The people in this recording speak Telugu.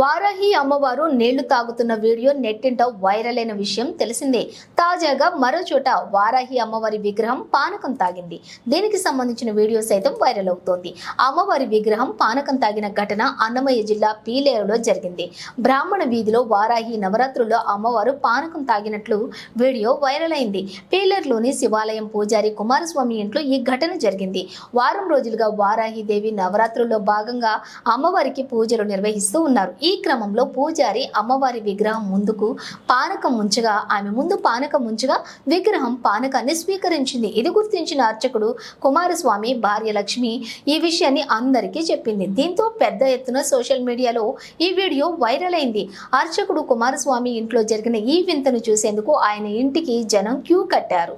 వారాహి అమ్మవారు నీళ్ళు తాగుతున్న వీడియో నెట్టింట వైరల్ అయిన విషయం తెలిసిందే. తాజాగా మరో చోట వారాహి అమ్మవారి విగ్రహం పానకం తాగింది. దీనికి సంబంధించిన వీడియో సైతం వైరల్ అవుతోంది. అమ్మవారి విగ్రహం పానకం తాగిన ఘటన అన్నమయ్య జిల్లా పీలేరులో జరిగింది. బ్రాహ్మణ వీధిలో వారాహి నవరాత్రుల్లో అమ్మవారు పానకం తాగినట్లు వీడియో వైరల్ అయింది. పీలేరులోని శివాలయం పూజారి కుమారస్వామి ఇంట్లో ఈ ఘటన జరిగింది. వారం రోజులుగా వారాహి దేవి నవరాత్రుల్లో భాగంగా అమ్మవారికి పూజలు నిర్వహిస్తూ ఉన్నారు. ఈ క్రమంలో పూజారి అమ్మవారి విగ్రహం ముందుకు పానకం ఉంచగా ఆమె ముందు పానకం ఉంచగా విగ్రహం పానకాన్ని స్వీకరించింది. ఇది గుర్తించిన అర్చకుడు కుమారస్వామి భార్య లక్ష్మి ఈ విషయాన్ని అందరికీ చెప్పింది. దీంతో పెద్ద ఎత్తున సోషల్ మీడియాలో ఈ వీడియో వైరల్ అయింది. అర్చకుడు కుమారస్వామి ఇంట్లో జరిగిన ఈ వింతను చూసేందుకు ఆయన ఇంటికి జనం క్యూ కట్టారు.